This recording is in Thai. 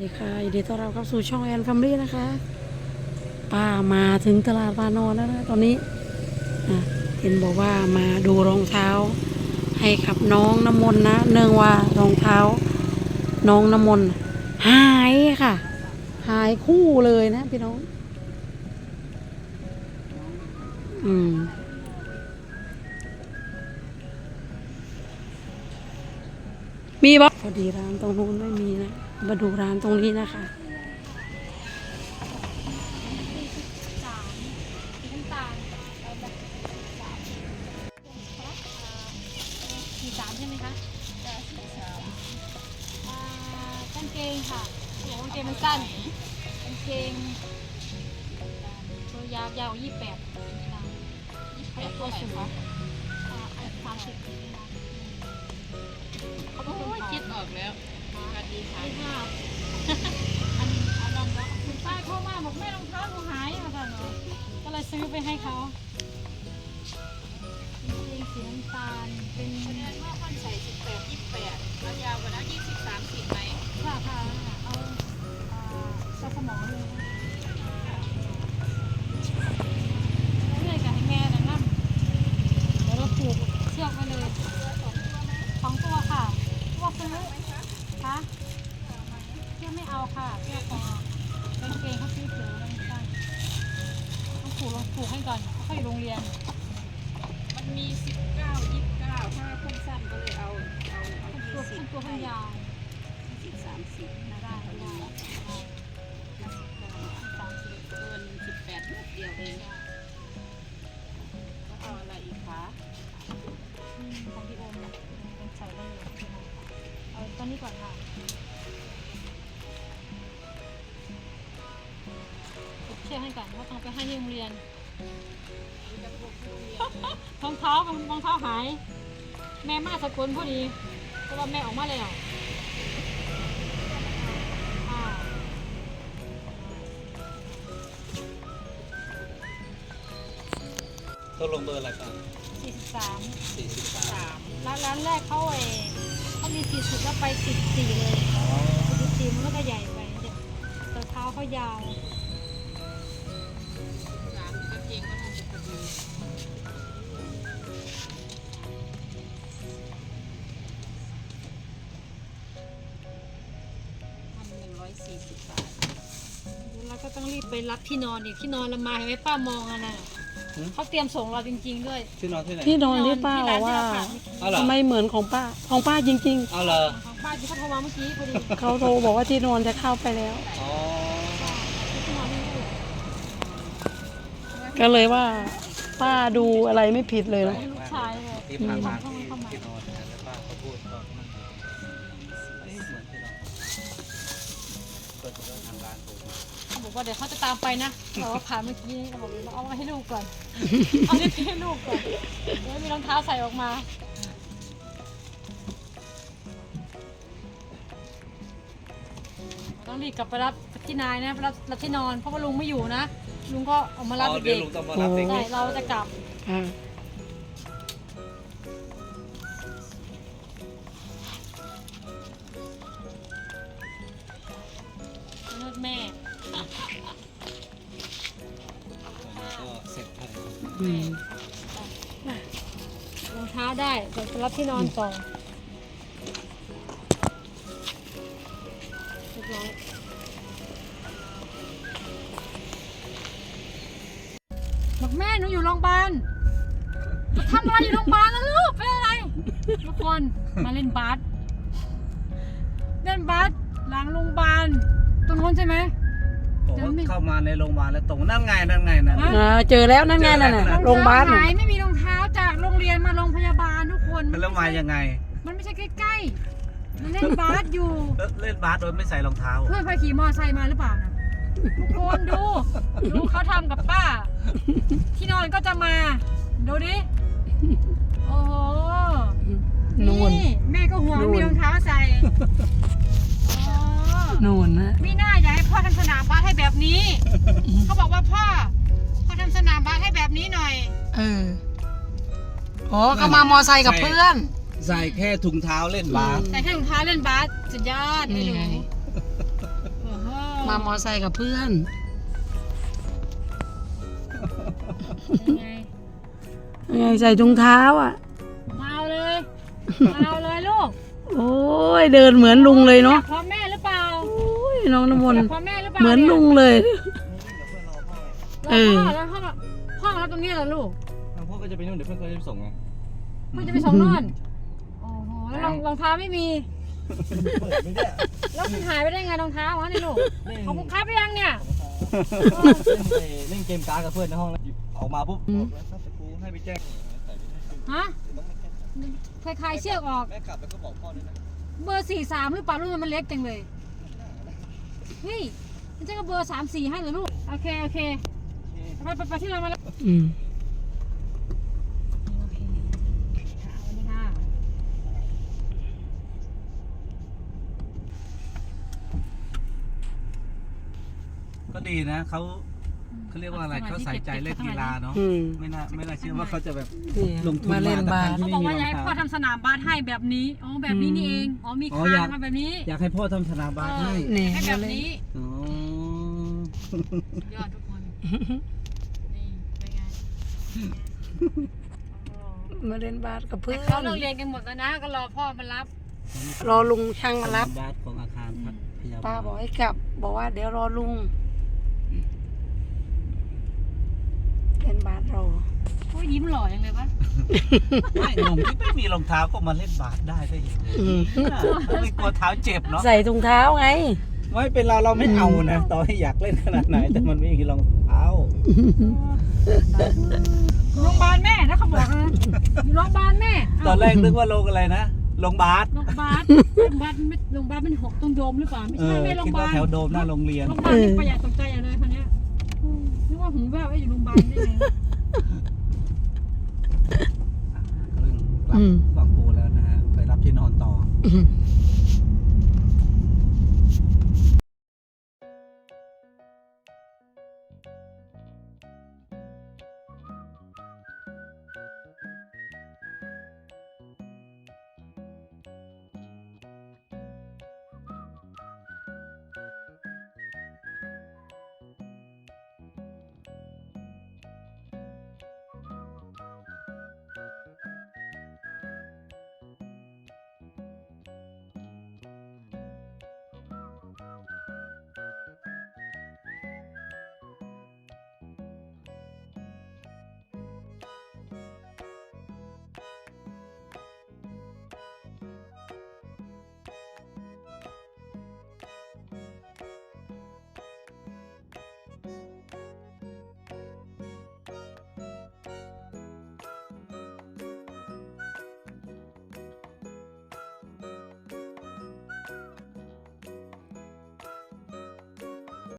สวัสดีค่ะยินดีต้อนรับเข้าสู่ช่องแอนฟัมลี่นะคะ ป้ามาถึงตลาดวานอนแล้วนะตอนนี้อะเห็นบอกว่ามาดูรองเท้า ให้กับน้องน้ำมนนะ เนื่องว่ารองเท้า น้องน้ำมนหายค่ะ หายคู่เลยนะพี่น้อง อืมมีบ่พอดีร้านตรงนู้นไม่มีนะ มาดูร้านตรงนี้นะคะสี่สามใช่ไหมคะจะสี่สามกางเกงค่ะเดี๋ยวกางเกงมันสั้นกางเกงตัวยาวยาวยี่แปดยี่แปดตัวสูงสามสิบเขาบอกว่าคิดออกแล้ว สวัสดีค่ะค่ะอันอันนั้นว่าคุณป้าเข้ามาบอกแม่รองเท้าหนูหายค่ะเนาะก็เลยซื้อไปให้เขาเป็นสียงตาลเป็น ต้องผูกลงผูกให้ก่อนเขาอยู่โรงเรียน มันมีสิบเก้ายี่สิบเก้าถ้าคนสั้นก็เลยเอาเอาเอาตัวยี่สิบตัวข้างยาวสิบสามสิบนะได้ได้สามสิบเกินสิบ ให้ที่โรงเรียนรองเท้ากับรองเท้าหาย แม่มาสกุลพอดีเพราะว่าแม่ออกมาแล้วอ่าตกลงเบอร์อะไรครับสี่สิบสามสี่สิบสามร้านร้านแรกเขาเอเขามีสี่สิบแล้วไปสิบสี่เลยสิบสี่มันก็จะใหญ่ไปเด็กแต่เท้าเขายาว นึ่งร้อยสี่สิบบาทแล้วก็ต้องรีบไปรับที่นอนอีกที่นอนเรามาเห็นไหมป้ามองอะนะเขาเตรียมส่งเราจริง ๆ ด้วย ที่นอนที่ไหนที่นอนที่ป้าบอกว่าเอาเหรอทำไมเหมือนของป้าของป้าจริง เอาเหรอของป้าที่เขาโทรมาเมื่อกี้พอดีๆ เขาโทรบอกว่าที่นอนจะเข้าไปแล้ว อ๋อที่นอนนี่ลูกก็เลยว่าป้าดูอะไรไม่ผิดเลยนะลูกชายเลยที่ผ่านมา ว่าเดี๋ยวเขาจะตามไปนะเราว่าผ่านเมื่อกี้เขาบอกว่าเอาไว้ให้ลูกก่อน เอาเล็บให้ลูกก่อนเดี๋ยวมีรองเท้าใส่ออกมาต้องรีบกลับไปรับที่นายนะไปรับรับที่นอนเพราะว่าลุงไม่อยู่นะลุงก็ออกมารับอ๋อเด็เดี๋ยวกลุงต้องมารับเด็กๆ ใช่เราจะกลับค่ะ ท้าได้เดี๋ยวจะรับที่นอนต่อเรียบร้อยบอกแม่หนูอยู่โรงพยาบาลทำอะไรอยู่โรงพยาบาลนะลูกเป็นอะไร ทุกคนมาเล่นบาสเล่นบาสหลังโรงพยาบาลตรงนู้นใช่ไหม ผมก็เข้ามาในโรงพยาบาลแล้วตรงนั่นไงนั่นไงนั่นฮะอ่าเจอแล้วนั่นไงนั่นน่ะโรงพยาบาลรองเท้หายไม่มีรองเท้าจากโรง เรียนมาโรงพยาบาลทุกคนแล้วมายังไง มันไม่ใช่ใกล้ๆมันเล่นบาสอยู่ แล้วเล่นบาสโดยไม่ใส่รองเท้า เพื่อนพาขี่มอไซค์มาหรือเปล่านะทุกคนดูดูเขาทำกับป้า ที่นอนก็จะมา ดูดิ โอ้โห นู่นแม่ก็ห่วงนู่น มีรองเท้าใส่โอ้นู่นนะมีหน้าอยากให้พ่อทำสนามบาสให้แบบนี้ เขาบอกว่าพ่อพ่อทำสนามบาสให้แบบนี้หน่อย เออ อ๋อเขามามอไซค์กับเพื่อน ใส่แค่ถุงเท้าเล่นบาสใส่แค่รองเท้าเล่นบาสสุดยอดไม่นี่ไงรู้มามอไซค์กับเพื่อนยังไงยังไงใส่ถุงเท้าอะมาเอาเลยมาเอาเลยลูก โอ้ยเดินเหมือนลุงเลยเนาะพร้อมแม่หรือเปล่าโอ้ยน้องน้ำมนต์พร้อมแม่หรือเปล่าเหมือนลุงเลย เออพ่อแล้วพ่อพ่อมารับตรงนี้เหรอลูกแล้วพ่อก็ จะไปนู่นเดี๋ยวเพื่อนก็จะไปส่งไงเพื่อจะไปส่งนอนโอ้โหแล้วรองรองเท้าไม่มี เปิดไม่ได้แล้วมันหายไปได้ไงรองเท้าวะเนี่ยลูกขอบคุณครับไปยังเนี่ยเล่นเกมการ์ดกับเพื่อนในห้องแล้วออกมาปุ๊บอืมบอกว่าถ้าครูให้ไปแจ้งฮะคลายๆเชือกออก แม่กลับแล้วก็บอกพ่อด้วยนะเบอร์สี่สามหรือเปล่าลูกมันเล็กจังเลยเฮ้ยมันจะก็เบอร์สามสี่ให้เหรอลูกโอเคโอเคไปไปไปที่เรามาแล้วอืม โอเคค่ะสวัสดีค่ะ ก็ดีนะเขาเขาเรียกว่าอะไรเขาใส่ใจเล่นกีฬาเนาะอืม ไม่น่าไม่น่าเชื่อว่าเขาจะแบบ นี่ลงทุนมาเล่นบาสมาแต่เขาบอกว่าอยากให้พ่อทำสนามบาสให้แบบนี้อ๋อแบบนี้นี่เองอ๋อมีอ๋อคาอยาก นมาแบบนี้อยากให้พ่อทำธนาบาตให้นี่ ให้แบบนี้อ๋อยอดทุกคนนี่เป็นไงโอ้โหมาเล่นบาสกับเพื่แต่อนเขาเลิกเรียนกันหมดแล้วนะก็รอพ่อมารับรอลุงช่างมารับบาสของอาคารพักพยาป้าบาลบอกให้กลับ บอกว่าเดี๋ยวรอลุง เล่นบาสรอโอ้ยยิ้มหล่อยังเลยวะไม่หนุ่มที่ไม่มีรองเท้าก็มาเล่นบาสได้ได้ยังไงอืมไม่กลัวเท้าเจ็บเนาะใส่ถุงเท้าไง ไม่เป็นเราเราไม่เอานะต่อให้อยากเล่นขนาดไหน แต่มันไม่มีรองเท้าโรงพยาบาลแม่นะเขาบอกนะอยู่โรงพยาบาลแม่ตอนแรกนึกว่าลงอะไรนะลงบาสโรงพยาบาลโรงพยาบาลไม่โรงพยาบาลเป็นหกตรงโดมหรือเปล่าไม่เอใช่อไม่โรงพคิดยาบาว่าลแถวโดมหน้าโรงเรียน โรงพยาบาลนี่ประหยัดตกใจอย่างเลยคนเนี้ยอืมนึก ว่าหูแว่วไอ้อยู่โรงพยาบาลได้ไงครึ่งกลับอืมฝั่งปูแล้วนะฮะ ไปรับที่นอนต่อ อืม